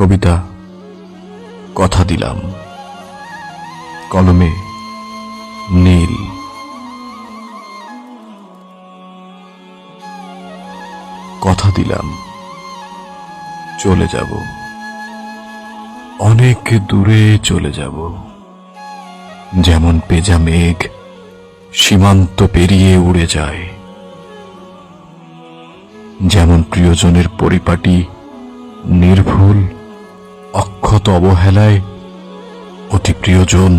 কবিতা কথা দিলাম। কলমে নীল। কথা দিলাম। চলে যাব। অনেক দূরে চলে যাব। যেমন পেজা মেঘ সীমান্ত পেরিয়ে উড়ে যায়। যেমন প্রিয়জনের পরিপাটি নির্ভুল অক্ষত অবহেলায় অতি প্রিয়জন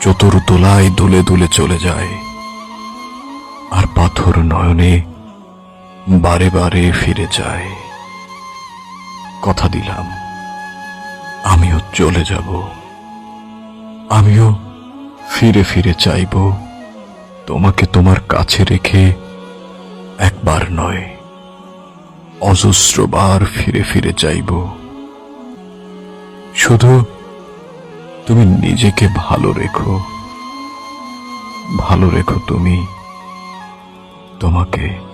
চতুর্দোলায় দুলে দুলে চলে যায়। আর পাথর নয়নে বারে বারে ফিরে যায়। কথা দিলাম, আমিও চলে যাব। আমিও ফিরে ফিরে চাইব, তোমাকে তোমার কাছে রেখে একবার নয়, অজস্রবার ফিরে ফিরে চাইব। শুধু তুমি নিজেকে ভালো রেখো ভালো রেখো তুমি তোমাকে।